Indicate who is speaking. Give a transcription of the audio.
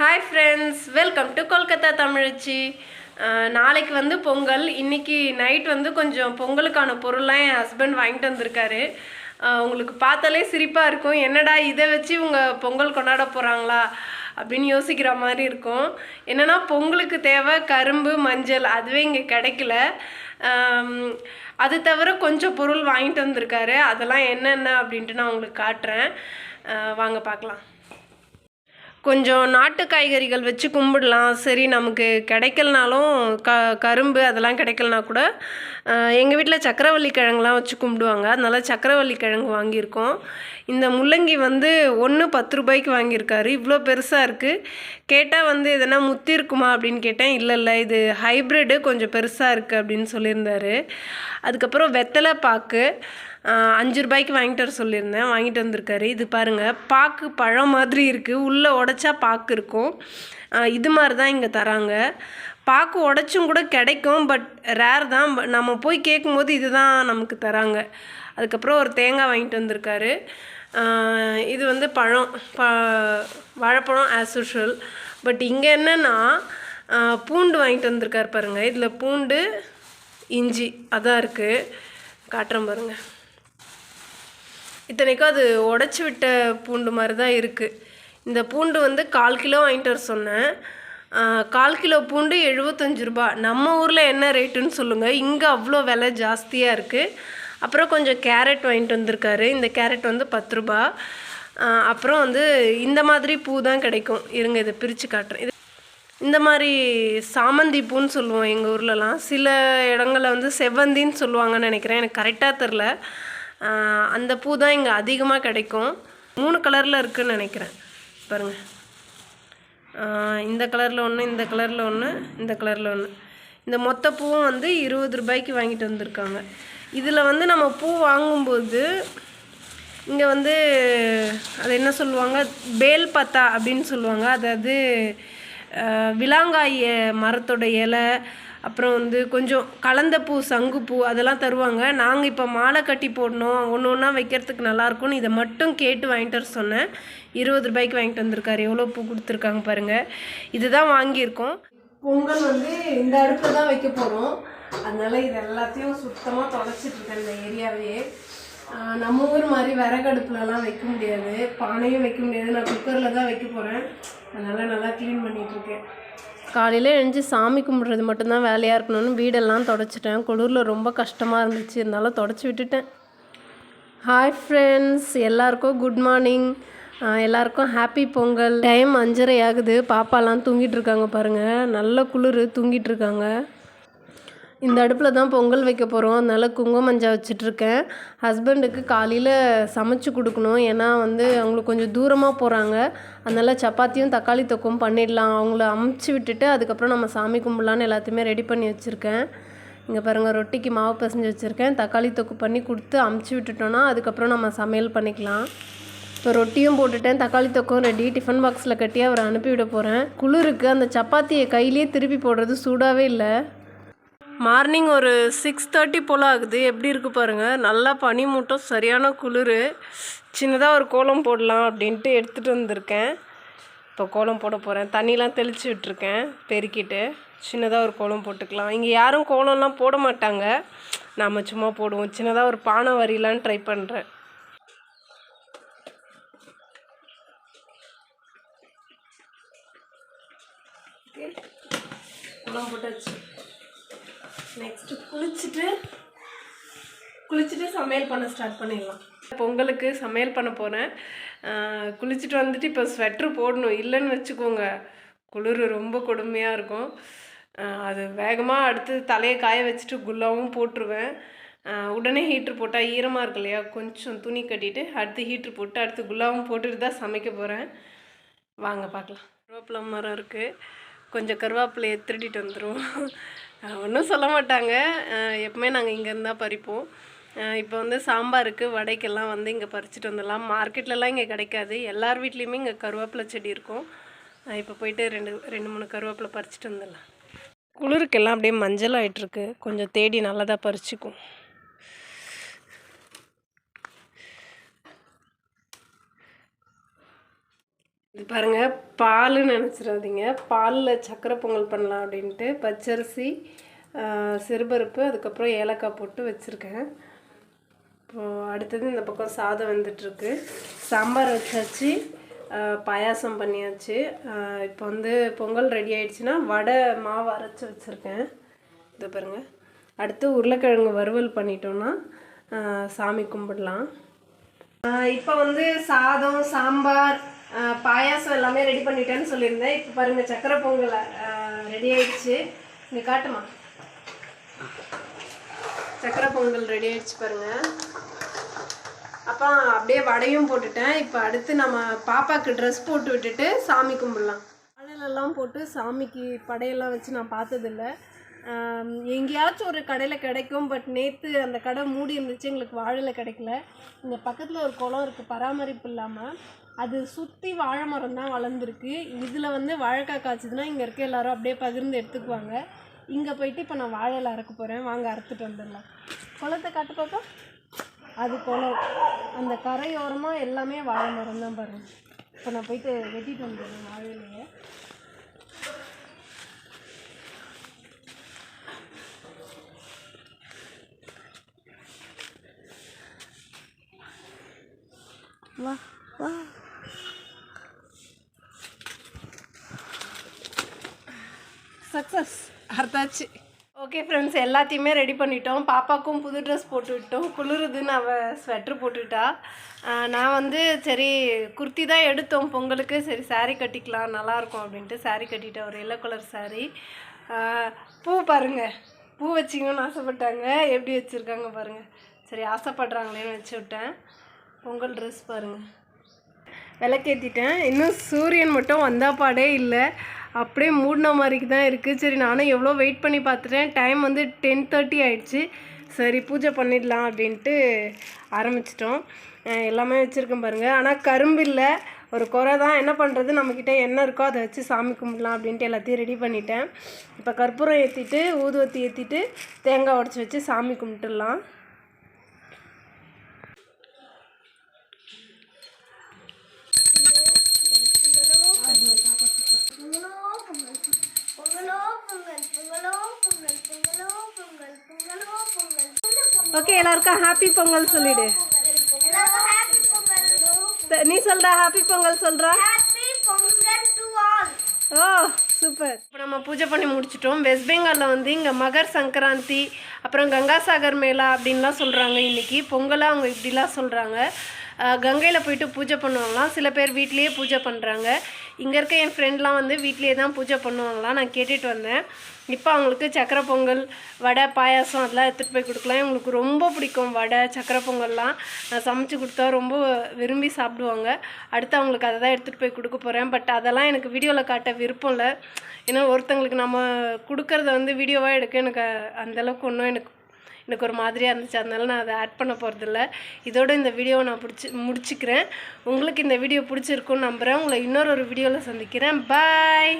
Speaker 1: Hi friends welcome to Kolkata Tamizhachi நாளைக்கு வந்து பொங்கல். இன்னைக்கு நைட் வந்து கொஞ்சம் பொங்கலுக்கான பொருள்லாம் என் ஹஸ்பண்ட் வாங்கிட்டு வந்திருக்காரு. உங்களுக்கு பார்த்தாலே சிரிப்பாக இருக்கும். என்னடா இதை வச்சு இவங்க பொங்கல் கொண்டாட போகிறாங்களா அப்படின்னு யோசிக்கிற மாதிரி இருக்கும். என்னென்னா பொங்கலுக்கு தேவை கரும்பு மஞ்சள். அதுவே இங்கே கிடைக்கல. அது தவிர கொஞ்சம் பொருள் வாங்கிட்டு வந்திருக்காரு. அதெல்லாம் என்னென்ன அப்படின்ட்டு நான் உங்களுக்கு காட்டுறேன். வாங்க பார்க்கலாம். கொஞ்சம் நாட்டு காய்கறிகள் வச்சு கும்பிடலாம். சரி நமக்கு கிடைக்கலனாலும் க கரும்பு அதெல்லாம் கிடைக்கலனா கூட எங்கள் வீட்டில் சக்கரவள்ளி கிழங்குலாம் வச்சு கும்பிடுவாங்க. அதனால் சக்கரவள்ளி கிழங்கு வாங்கியிருக்கோம். இந்த முள்ளங்கி வந்து ஒன்று பத்து ரூபாய்க்கு வாங்கியிருக்காரு. இவ்வளோ பெருசாக இருக்குது கேட்டால் வந்து எதனா முத்தி இருக்குமா அப்படின்னு கேட்டேன். இல்லை இல்லை இது ஹைப்ரிட்டு கொஞ்சம் பெருசாக இருக்குது அப்படின்னு சொல்லியிருந்தாரு. அதுக்கப்புறம் வெத்தலை பாக்கு. அஞ்சு ரூபாய்க்கு வாங்கிட்டு வர சொல்லியிருந்தேன். வாங்கிட்டு வந்திருக்காரு. இது பாருங்கள் பாக்கு பழம் மாதிரி இருக்குது உள்ளே உடச்சா பாக்கு இருக்கும். இது மாதிரி தான் இங்கே தராங்க. பாக்கு உடச்சும் கூட கிடைக்கும் பட் ரேர் தான். நம்ம போய் கேட்கும்போது இதுதான் நமக்கு தராங்க. அதுக்கப்புறம் ஒரு தேங்காய் வாங்கிட்டு வந்திருக்காரு. இது வந்து பழம். ப வாழைப்பழம் ஆஸ் யூஷுவல் பட் இங்கே என்னென்னா பூண்டு வாங்கிட்டு வந்திருக்காரு பாருங்கள் இதில் பூண்டு இஞ்சி அதான் இருக்குது காட்டுறேன் பாருங்கள் இத்தனைக்கும் அது உடச்சி விட்ட பூண்டு மாதிரி தான் இருக்குது இந்த பூண்டு வந்து கால் கிலோ வாங்கிட்டு வர சொன்னேன். கால் கிலோ பூண்டு எழுபத்தஞ்சு ரூபா. நம்ம ஊரில் என்ன ரேட்டுன்னு சொல்லுங்கள் இங்கே அவ்வளோ விலை ஜாஸ்தியாக இருக்குது அப்புறம் கொஞ்சம் கேரட் வாங்கிட்டு வந்திருக்காரு. இந்த கேரட் வந்து பத்து ரூபா. அப்புறம் வந்து இந்த மாதிரி பூ தான் கிடைக்கும். இருங்க இதை பிரித்து காட்டுறேன். இது இந்த மாதிரி சாமந்தி பூன்னு சொல்லுவோம் எங்கள் ஊர்லலாம். சில இடங்களில் வந்து செவ்வந்தின்னு சொல்லுவாங்கன்னு நினைக்கிறேன். எனக்கு கரெக்டாக தெரில அந்த பூ தான் இங்கே அதிகமாக கிடைக்கும். மூணு கலரில் இருக்குதுன்னு நினைக்கிறேன். பாருங்கள் இந்த கலரில் ஒன்று இந்த கலரில் ஒன்று இந்த கலரில் ஒன்று இந்த மொத்த பூவும் வந்து இருபது ரூபாய்க்கு வாங்கிட்டு வந்திருக்காங்க. இதில் வந்து நம்ம பூ வாங்கும்போது இங்கே வந்து அது என்ன சொல்லுவாங்க? பேல் பத்தா அப்படின்னு சொல்லுவாங்க. அதாவது விலாங்காய் எ- மரத்தோட இலை அப்புறம் வந்து கொஞ்சம் கலந்த பூ சங்குப்பூ அதெல்லாம் தருவாங்க. நாங்கள் இப்போ மாலை கட்டி போடணும் ஒன்று ஒன்றா வைக்கிறதுக்கு நல்லாயிருக்கும்னு இதை மட்டும் கேட்டு வாங்கிட்டு வர சொன்னேன். இருபது ரூபாய்க்கு வாங்கிட்டு வந்திருக்காரு. எவ்வளோ பூ கொடுத்துருக்காங்க பாருங்கள் இதுதான் வாங்கியிருக்கோம். பொங்கல் வந்து இந்த அடுப்பில் தான் வைக்க போகிறோம் அதனால் இது எல்லாத்தையும் சுத்தமாக தொடச்சிட்டு இந்த ஏரியாவையே. நம்ம ஊர் மாதிரி விறகடுப்புலலாம் வைக்க முடியாது. பானையும் வைக்க முடியாது. நான் குக்கரில் தான் வைக்க போகிறேன் அதனால் நல்லா க்ளீன் பண்ணிகிட்ருக்கேன் காலையில் எழுந்து சாமி கும்பிட்றது மட்டும்தான் வேலையாக இருக்கணும்னு வீடெல்லாம் தொடச்சிட்டேன். குளிரில் ரொம்ப கஷ்டமாக இருந்துச்சு. இருந்தாலும் தொடச்சி விட்டுட்டேன். ஹாய் ஃப்ரெண்ட்ஸ் எல்லாருக்கும் குட் மார்னிங் எல்லாருக்கும் ஹாப்பி பொங்கல். டைம் அஞ்சரை ஆகுது. பாப்பாலாம் தூங்கிட்டு இருக்காங்க பாருங்கள் நல்ல குளிர் தூங்கிட்டு இருக்காங்க. இந்த அடுப்பில் தான் பொங்கல் வைக்க போகிறோம் அதனால் குங்கும மஞ்சள் வச்சிட்ருக்கேன். ஹஸ்பண்டுக்கு காலையில் சமைச்சு கொடுக்கணும். ஏன்னா வந்து அவங்களுக்கு கொஞ்சம் தூரமாக போகிறாங்க அதனால் சப்பாத்தியும் தக்காளி தொக்கும் பண்ணிடலாம். அவங்கள அமுச்சு விட்டுட்டு அதுக்கப்புறம் நம்ம சாமி கும்பிட்லான்னு எல்லாத்தையுமே ரெடி பண்ணி வச்சுருக்கேன். இங்கே பாருங்கள் ரொட்டிக்கு மாவு பிசைஞ்சு வச்சுருக்கேன். தக்காளி தொக்கு பண்ணி கொடுத்து அமுச்சு விட்டுட்டோன்னா அதுக்கப்புறம் நம்ம சமையல் பண்ணிக்கலாம். இப்போ ரொட்டியும் போட்டுட்டேன். தக்காளி தொக்கம் ரெடி டிஃபன் பாக்ஸில் கட்டி அவரை அனுப்பிவிட போகிறேன் குளிருக்கு அந்த சப்பாத்தியை கையிலேயே திருப்பி போடுறது சூடாகவே இல்லை. மார்னிங் ஒரு சிக்ஸ் தேர்ட்டி போல் ஆகுது. எப்படி இருக்குது பாருங்கள் நல்லா பனி மூட்டம் சரியான குளிர். சின்னதாக ஒரு கோலம் போடலாம் அப்படின்ட்டு எடுத்துகிட்டு வந்திருக்கேன். இப்போ கோலம் போட போகிறேன் தண்ணிலாம் தெளித்து விட்டுருக்கேன். பெருக்கிட்டு சின்னதாக ஒரு கோலம் போட்டுக்கலாம். இங்கே யாரும் கோலம்லாம் போட மாட்டாங்க. நாம் சும்மா போடுவோம். சின்னதாக ஒரு பானை வரிலான்னு ட்ரை பண்ணுறேன் கோலம் போட்டாச்சு. நெக்ஸ்ட்டு குளிச்சுட்டு குளிச்சுட்டு சமையல் பண்ண ஸ்டார்ட் பண்ணிடலாம். பொங்கலுக்கு சமையல் பண்ண போகிறேன் குளிச்சுட்டு வந்துட்டு இப்போ ஸ்வெட்ரு போடணும். இல்லைன்னு வச்சுக்கோங்க. குளிர் ரொம்ப கொடுமையாக இருக்கும். அது வேகமாக அடுத்து தலையை காய வச்சுட்டு குல்லாவும் போட்டுருவேன். உடனே ஹீட்ரு போட்டால் ஈரமாக இருக்கு இல்லையா? கொஞ்சம் துணி கட்டிட்டு அடுத்து ஹீட்ரு போட்டு அடுத்து குல்லாவும் போட்டுட்டு தான் சமைக்க போகிறேன் வாங்க பார்க்கலாம். கருவேப்பிலை மரம் இருக்குது கொஞ்சம் கருவேப்பிலையை திருடிட்டு வந்துடும் ஒன்றும் சொல்ல மாட்டாங்க. எப்பவுமே நாங்கள் இங்கேருந்து தான் பறிப்போம். இப்போ வந்து சாம்பாருக்கு வடைக்கெல்லாம் வந்து இங்கே பறிச்சுட்டு வந்துடலாம். மார்க்கெட்லலாம் இங்கே கிடைக்காது. எல்லார் வீட்லேயுமே இங்கே கருவேப்பிலை செடி இருக்கும். இப்போ போயிட்டு ரெண்டு ரெண்டு மூணு கருவேப்பிலை பறிச்சுட்டு வந்துடலாம். குளிருக்கெல்லாம் அப்படியே மஞ்சள் ஆகிட்டுருக்கு கொஞ்சம் தேடி நல்லதாக பறிச்சுக்கும். இது பாருங்கள் பால்னு நினச்சிடாதீங்க. பாலில் சக்கரை பொங்கல் பண்ணலாம் அப்படின்ட்டு பச்சரிசி சிறுபருப்பு அதுக்கப்புறம் ஏலக்காய் போட்டு வச்சுருக்கேன். இப்போது அடுத்தது இந்த பக்கம் சாதம் வந்துட்டுருக்கு. சாம்பார் வச்சாச்சு பாயாசம் பண்ணியாச்சு. இப்போ வந்து பொங்கல் ரெடி ஆயிடுச்சுன்னா வடை மாவு அரைச்சி வச்சுருக்கேன். இதை பாருங்கள் அடுத்து உருளைக்கிழங்கு வறுவல் பண்ணிட்டோன்னா சாமி கும்பிடலாம். இப்போ வந்து சாதம் சாம்பார் பாயாசம் எல்லாமே ரெடி பண்ணிட்டேன்னு சொல்லியிருந்தேன். இப்போ பாருங்கள் சக்கரை பொங்கல் ரெடி ஆயிடுச்சு. இங்கே காட்டுமா? சக்கரை பொங்கல் ரெடி ஆயிடுச்சு பாருங்கள் அப்போ அப்படியே வடையும் போட்டுட்டேன். இப்போ அடுத்து நம்ம பாப்பாவுக்கு ட்ரெஸ் போட்டு விட்டுட்டு சாமி கும்பிடலாம். வாழைலெல்லாம் போட்டு சாமிக்கு படையெல்லாம் வச்சு நான் பார்த்ததில்ல. எங்கேயாச்சும் ஒரு கடையில் கிடைக்கும் பட் நேற்று அந்த கடை மூடி இருந்துச்சு எங்களுக்கு வாழலை கிடைக்கல. இங்கே பக்கத்தில் ஒரு குளம் இருக்குது பராமரிப்பு இல்லாமல் அது சுற்றி வாழை மரம் தான் வளர்ந்துருக்கு. இதில் வந்து வாழைக்காய் காய்ச்சதுன்னா இங்கே இருக்க எல்லாரும் அப்படியே பகிர்ந்து எடுத்துக்குவாங்க. இங்கே போயிட்டு இப்போ நான் வாழையில் அறுக்க போகிறேன் வாங்க அறுத்துட்டு வந்துடலாம். குளத்தை காட்டு பார்ப்போம் அது குளம். அந்த கரையோரமாக எல்லாமே வாழை மரம் தான் பாருங்க. இப்போ நான் போயிட்டு வெட்டிட்டு வந்துடுறேன் வாழையிலேயே. வா வா சக்ஸஸ் அர்த்தாச்சு. ஓகே ஃப்ரெண்ட்ஸ் எல்லாத்தையுமே ரெடி பண்ணிட்டோம். பாப்பாக்கும் புது ட்ரெஸ் போட்டு விட்டோம். குளிருதுன்னு அவள் ஸ்வெட்ரு போட்டுவிட்டா ஆஹ் நான் வந்து சரி குர்த்தி தான் எடுத்தோம் பொங்கலுக்கு. சரி saree கட்டிக்கலாம் நல்லாயிருக்கும் அப்படின்ட்டு saree கட்டிட்டேன். ஒரு எல்லோ கலர் saree. ஆஹ் பூ பாருங்க. பூ வச்சிங்கன்னு ஆசைப்பட்டாங்க. எப்படி வச்சுருக்காங்க பாருங்கள் சரி ஆசைப்படுறாங்களேன்னு வச்சு விட்டேன். பொங்கல் ட்ரெஸ் பாருங்கள் விளக்கேற்றிட்டேன் இன்னும் சூரியன் மட்டும் வந்தாப்பாடே பாடே இல்லை. அப்படியே மூடின மாதிரிக்கு தான் இருக்குது சரி நானும் எவ்வளோ வெயிட் பண்ணி பார்த்துட்டேன். டைம் வந்து டென் தேர்ட்டி ஆயிடுச்சு. சரி பூஜை பண்ணிடலாம் அப்படின்ட்டு ஆரம்பிச்சிட்டோம். எல்லாமே வச்சுருக்கேன் பாருங்கள் ஆனால் கரும்பு இல்லை. ஒரு குறை தான். என்ன பண்ணுறது நம்மக்கிட்ட என்ன இருக்கோ அதை வச்சு சாமி கும்பிடலாம் அப்படின்ட்டு எல்லாத்தையும் ரெடி பண்ணிட்டேன். இப்போ கற்பூரம் ஏற்றிட்டு ஊதுவத்தி ஏற்றிட்டு தேங்காய் உடச்சி வச்சு சாமி கும்பிட்டுடலாம். ஓகே எல்லாருக்கும் ஹாப்பி பொங்கல் சொல்லிடு. நீ சொல்றா ஹாப்பி பொங்கல் சொல்றா. ஓ சூப்பர் இப்போ நம்ம பூஜை பண்ணி முடிச்சிட்டோம். வெஸ்ட் பெங்காலில் வந்து இங்கே மகர் சங்கராந்தி அப்புறம் கங்காசாகர் மேளா அப்படின்லாம் சொல்கிறாங்க இன்றைக்கி பொங்கலை அவங்க இப்படிலாம் சொல்கிறாங்க கங்கையில் போயிட்டு பூஜை பண்ணுவாங்களாம். சில பேர் வீட்லேயே பூஜை பண்ணுறாங்க இங்கே இருக்க என் ஃப்ரெண்ட்லாம் வந்து வீட்லேயே தான் பூஜை பண்ணுவாங்களாம். நான் கேட்டுட்டு வந்தேன். இப்போ அவங்களுக்கு சக்கரை பொங்கல் வடை பாயாசம் அதெல்லாம் எடுத்துகிட்டு போய் கொடுக்கலாம். இவங்களுக்கு ரொம்ப பிடிக்கும் வடை சக்கரை பொங்கல்லாம். நான் சமைச்சு கொடுத்தா ரொம்ப விரும்பி சாப்பிடுவாங்க. அடுத்து அவங்களுக்கு அதை தான் எடுத்துகிட்டு போய் கொடுக்க போகிறேன் பட் அதெல்லாம் எனக்கு வீடியோவில் காட்ட விருப்பம் இல்லை. ஏன்னா ஒருத்தங்களுக்கு நம்ம கொடுக்கறத வந்து வீடியோவாக எடுக்க எனக்கு அந்தளவுக்கு ஒன்றும் எனக்கு எனக்கு ஒரு மாதிரியாக இருந்துச்சு. அதனால நான் அதை ஆட் பண்ண போகிறதில்ல இதோட இந்த வீடியோவை நான் பிடிச்சி முடிச்சுக்கிறேன். உங்களுக்கு இந்த வீடியோ பிடிச்சிருக்குன்னு நம்புகிறேன் உங்களை இன்னொரு ஒரு வீடியோவில் சந்திக்கிறேன். பாய்